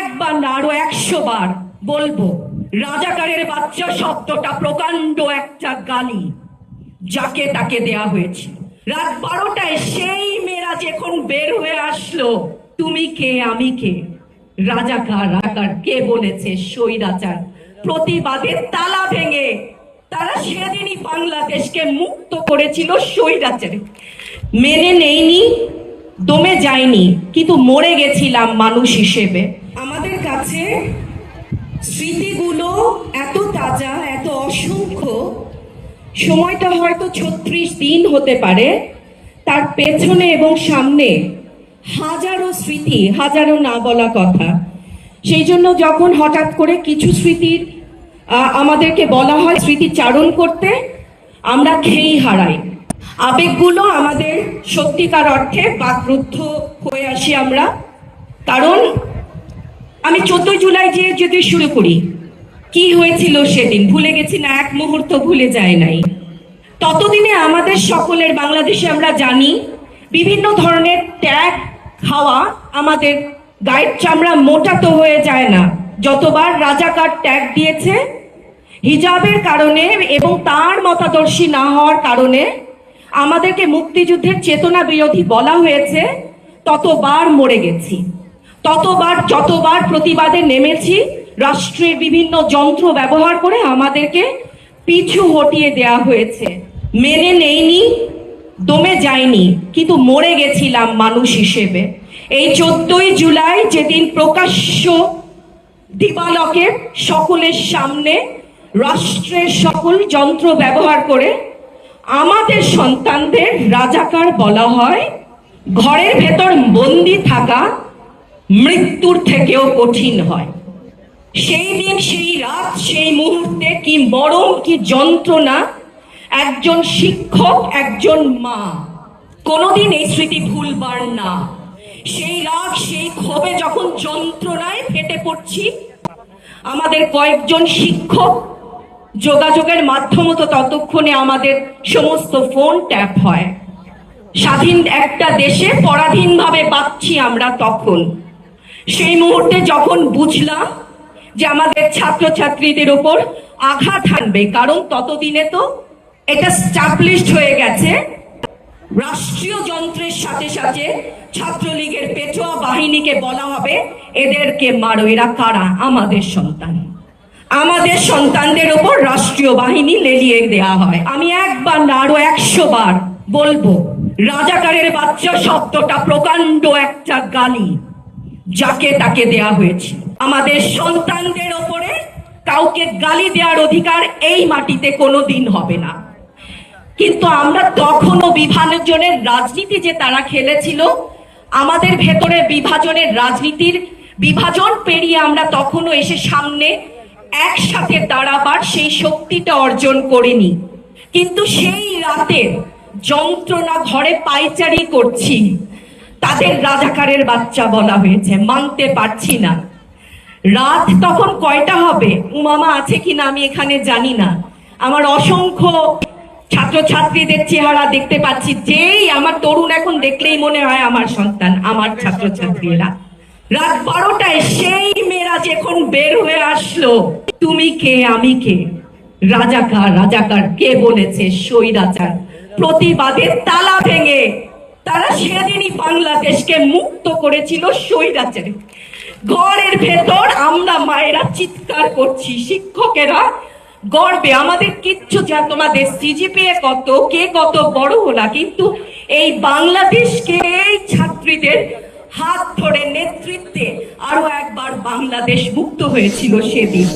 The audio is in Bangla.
একবার না, আরও একশো বার বলব, রাজাকারের বাচ্চা শব্দটা প্রকাণ্ড একটা গালি, যাকে তাকে দেয়া হয়েছে। রাত বারোটায় সেই মেয়েরা যখন বের হয়ে আসলো, তুমি কে? আমি কে? রাজাকার রাজাকার কে বলেছে? স্বৈরাচার। প্রতিবাদের তালা ভেঙে তারা সেদিনই বাংলাদেশকে মুক্ত করেছিল স্বৈরাচার। মেনে নেইনি দমে যায়নি কিন্তু মরে গেছিলাম মানুষ হিসেবে। আমাদের কাছে স্মৃতিগুলো এত তাজা, এত অসংখ্য। সময়টা হয়তো ছত্রিশ দিন হতে পারে। তার পেছনে এবং সামনে হাজারো স্মৃতি, হাজারো না বলা কথা। সেই জন্য যখন হঠাৎ করে কিছু স্মৃতির আমাদেরকে বলা হয় স্মৃতিচারণ করতে, আমরা খেই হারাই। আবেগগুলো আমাদের সত্যিকার অর্থে বাকরুদ্ধ হয়ে আসি আমরা। কারণ আমি চোদ্দই জুলাই যে যদি শুরু করি, কি হয়েছিল সেদিন ভুলে গেছি না, এক মুহূর্ত ভুলে যায় নাই। ততদিনে আমাদের সকলের বাংলাদেশে আমরা জানি, বিভিন্ন ধরনের ট্যাগ, খাওয়া আমাদের গায়ের চামড়া মোটা তো হয়ে যায় না। যতবার রাজাকার ট্যাগ দিয়েছে, হিজাবের কারণে এবং তার মতাদর্শী না হওয়ার কারণে আমাদেরকে মুক্তিযুদ্ধের চেতনা বিরোধী বলা হয়েছে, ততবার মরে গেছি। ততবার, যতবার প্রতিবাদে নেমেছি, রাষ্ট্রের বিভিন্ন যন্ত্র ব্যবহার করে আমাদেরকে পিছু হটিয়ে দেয়া হয়েছে। মেনে নেইনি, দমে যায়নি কিন্তু মরে গেছিলাম মানুষ হিসেবে। এই চোদ্দই জুলাই যেদিন প্রকাশ্য দিবালকে সকলের সামনে রাষ্ট্রের সকল যন্ত্র ব্যবহার করে আমাদের সন্তানদের রাজাকার বলা হয়, ঘরের ভেতর বন্দি থাকা মৃত্যুর থেকেও কঠিন হয়। সেই দিন, সেই রাত, সেই মুহূর্তে কি মরম কি যন্ত্রণা, একজন শিক্ষক, একজন মা, কোনোদিন এই স্মৃতি ভুলবার না। সেই রাগ সেই ক্ষোভে যখন যন্ত্রণায় ফেটে পড়ছি, আমাদের কয়েকজন শিক্ষক যোগাযোগের মাধ্যম তো ততক্ষণে আমাদের সমস্ত ফোন ট্যাপ হয়। স্বাধীন একটা দেশে পরাধীনভাবে পাচ্ছি আমরা তখন। সেই মুহূর্তে যখন বুঝলাম যে আমাদের ছাত্রছাত্রীদের ওপর আঘাত হানবে, কারণ ততদিনে তো এটা স্টাবলিশড হয়ে গেছে। রাষ্ট্রীয় যন্ত্রের সাথে সাথে ছাত্রলীগের পেটোয়া বাহিনীকে বলা হবে, এদেরকে মারো। এরা কারা? আমাদের সন্তান। আমাদের সন্তানদের ওপর রাষ্ট্রীয় বাহিনী লেলিয়ে দেয়া হয়। আমি একবার না, আরও একশো বার বলব, রাজাকারের বাচ্চা শব্দটা প্রকাণ্ড একটা গালি, যাকে তাকে দেয়া হয়েছে। আমাদের সন্তানদের ওপরে কাউকে গালি দেওয়ার অধিকার এই মাটিতে কোনো দিন হবে না। কিন্তু আমরা তখনও বিভাজনের রাজনীতি যে তারা খেলেছিল, আমাদের ভেতরে বিভাজনের রাজনীতির বিভাজন পেরিয়ে আমরা তখনও এসে সামনে একসাথে দাঁড়াবার সেই শক্তিটা অর্জন করিনি। কিন্তু সেই রাতে যন্ত্রণা ঘরে পাইচারি করছি। তাদের রাজাকারের বাচ্চা বলা হয়েছে, মানতে পারছি না। রাত তখন কয়টা হবে? উমামা আছে কিনা আমি এখানে জানি না। আমার অসংখ্য ছাত্রছাত্রীদের চেহারা দেখতে পাচ্ছি। যেই আমার তরুণ এখন দেখলেই মনে হয় আমার সন্তান, আমার ছাত্রছাত্রীরা। রাত বারোটায় সেই মেয়েরা যখন বের হয়ে আসলো, তুমি কে? আমি কে? রাজাকার রাজাকার, কে বলেছে? স্বৈরাচার। প্রতিবাদের তালা ভেঙে তারা সেদিনই বাংলাদেশকে মুক্ত করেছিল স্বৈরাচারে। ঘরের ভেতর আমরা মায়েরা চিৎকার করছি, শিক্ষকেরা, গর্বে আমাদের কিচ্ছু যা তোমাদের সিজিপিএ কত, কে কত বড় হলা, কিন্তু এই বাংলাদেশকে এই ছাত্রীদের হাত ধরে নেতৃত্বে আরও একবার বাংলাদেশ মুক্ত হয়েছিল সেদিন।